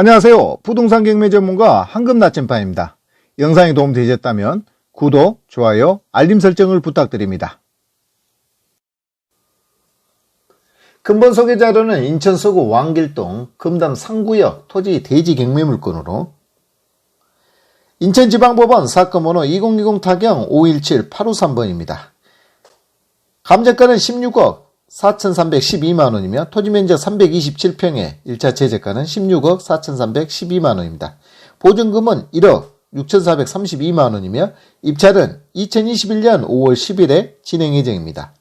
안녕하세요. 부동산 경매 전문가 황금 나침반입니다. 영상이 도움되셨다면 구독, 좋아요, 알림 설정을 부탁드립니다. 근본 소개 자료는 인천 서구 왕길동 금담 상구역 토지 대지 경매 물건으로 인천지방법원 사건 번호 2020 타경 517-853번입니다. 감정가는 16억 4,312만원이며 토지 면적 327평에 1차 제재가는 16억 4,312만원입니다. 보증금은 1억 6,432만원이며 입찰은 2021년 5월 10일에 진행 예정입니다.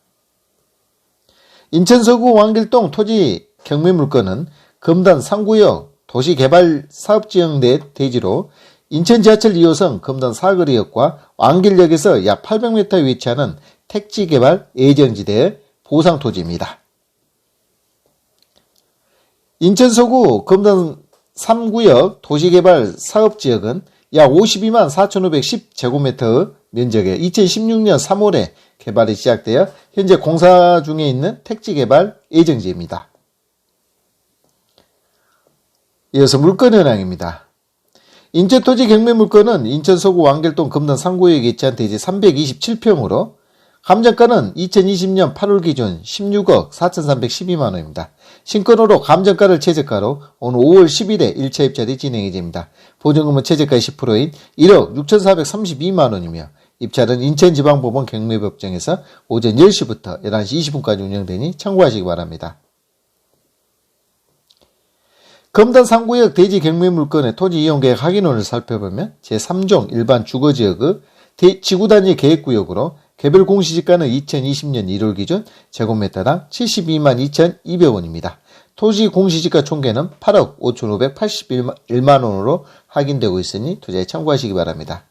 인천 서구 왕길동 토지 경매 물건은 금단 상구역 도시개발 사업지역 내 대지로 인천 지하철 2호선 금단 사거리역과 왕길역에서 약 800m 위치하는 택지개발 예정지대 보상 토지입니다. 인천 서구 금단 3구역 도시개발 사업지역은 약 52만 4,510제곱미터 면적에 2016년 3월에 개발이 시작되어 현재 공사 중에 있는 택지개발 예정지입니다. 이어서 물건 현황입니다. 인천 토지 경매 물건은 인천 서구 왕길동 금단 3구역에 위치한 대지 327평으로 감정가는 2020년 8월 기준 16억 4,312만 원입니다. 신건으로 감정가를 최저가로 오늘 5월 10일에 1차 입찰이 진행 예정입니다. 보증금은 최저가 10%인 1억 6,432만 원이며 입찰은 인천지방법원 경매법정에서 오전 10시부터 11시 20분까지 운영되니 참고하시기 바랍니다. 검단 상구역 대지 경매 물건의 토지 이용 계획 확인원을 살펴보면 제3종 일반 주거지역의 지구단위 계획구역으로 개별 공시지가는 2020년 1월 기준 제곱미터당 72만 2,200원입니다. 토지 공시지가 총계는 8억 5,581만 원으로 확인되고 있으니 투자에 참고하시기 바랍니다.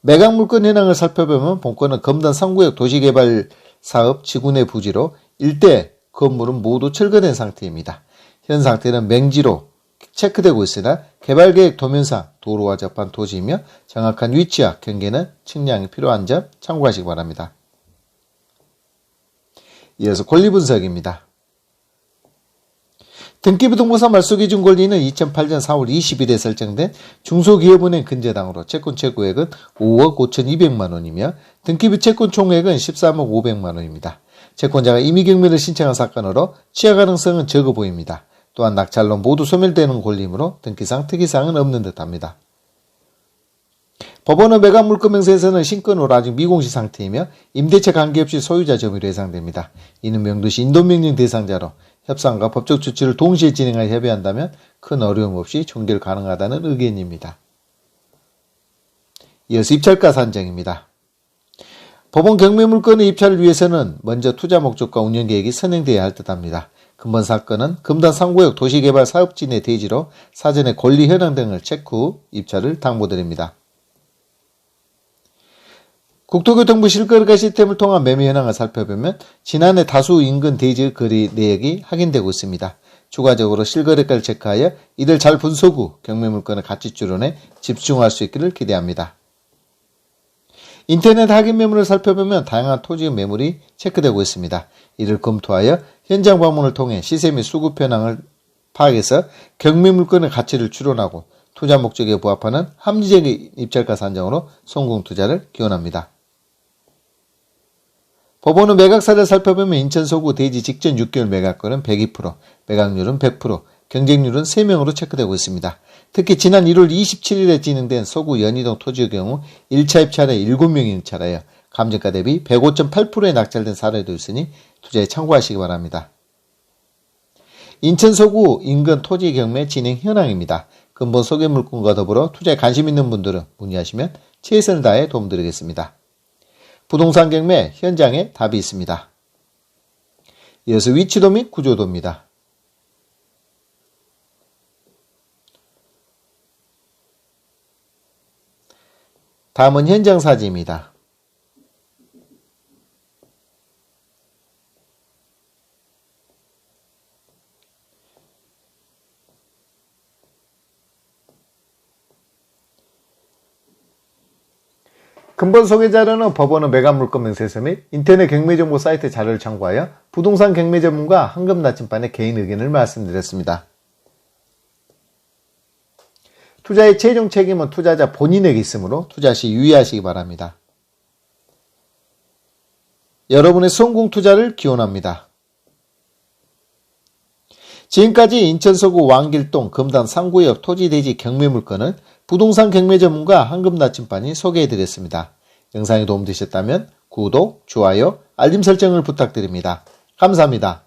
매각 물건 현황을 살펴보면 본건은 검단 3구역 도시개발 사업 지구내 부지로 일대 건물은 모두 철거된 상태입니다. 현 상태는 맹지로 체크되고 있으나 개발계획 도면상 도로와 접한 토지이며 정확한 위치와 경계는 측량이 필요한 점 참고하시기 바랍니다. 이어서 권리 분석입니다. 등기부등본사 말소기준 권리는 2008년 4월 20일에 설정된 중소기업은행 근저당으로 채권 최고액은 5억 5,200만 원이며 등기부 채권 총액은 13억 500만 원입니다. 채권자가 임의경매를 신청한 사건으로 취하 가능성은 적어 보입니다. 또한 낙찰로 모두 소멸되는 권리이므로 등기상 특이사항은 없는 듯합니다. 법원의 매각 물건 명세에서는 신건으로 아직 미공시 상태이며 임대차 관계없이 소유자 점유로 예상됩니다. 이는 명도시 인도명령 대상자로 협상과 법적 조치를 동시에 진행하여 협의한다면 큰 어려움 없이 종결 가능하다는 의견입니다. 이어서 입찰가 산정입니다. 법원 경매 물건의 입찰을 위해서는 먼저 투자 목적과 운영 계획이 선행되어야 할 듯합니다. 근본 사건은 금단 상구역 도시개발 사업지 내 대지로 사전에 권리 현황 등을 체크 후 입찰을 당부드립니다. 국토교통부 실거래가 시스템을 통한 매매 현황을 살펴보면 지난해 다수 인근 대지 거리 내역이 확인되고 있습니다. 추가적으로 실거래가를 체크하여 이들 잘 분석 후 경매 물건의 가치 추론에 집중할 수 있기를 기대합니다. 인터넷 확인 매물을 살펴보면 다양한 토지의 매물이 체크되고 있습니다. 이를 검토하여 현장 방문을 통해 시세 및 수급 현황을 파악해서 경매 물건의 가치를 추론하고 투자 목적에 부합하는 합리적인 입찰가 산정으로 성공 투자를 기원합니다. 법원은 매각사를 살펴보면 인천 서구 대지 직전 6개월 매각권은 102%, 매각률은 100%, 경쟁률은 3명으로 체크되고 있습니다. 특히 지난 1월 27일에 진행된 서구 연희동 토지의 경우 1차 입찰에 7명이 입찰하여 감정가 대비 105.8%에 낙찰된 사례도 있으니 투자에 참고하시기 바랍니다. 인천 서구 인근 토지 경매 진행 현황입니다. 근본 소개 물건과 더불어 투자에 관심 있는 분들은 문의하시면 최선을 다해 도움드리겠습니다. 부동산 경매 현장에 답이 있습니다. 이어서 위치도 및 구조도입니다. 다음은 현장 사진입니다. 근본 소개 자료는 법원의 매각 물건 명세서 및 인터넷 경매 정보 사이트 자료를 참고하여 부동산 경매 전문가 황금 나침반의 개인 의견을 말씀드렸습니다. 투자의 최종 책임은 투자자 본인에게 있으므로 투자 시 유의하시기 바랍니다. 여러분의 성공 투자를 기원합니다. 지금까지 인천 서구 왕길동 금단 상구역 토지대지 경매 물건을 부동산 경매 전문가 한금나침반이 소개해드렸습니다. 영상이 도움되셨다면 구독, 좋아요, 알림 설정을 부탁드립니다. 감사합니다.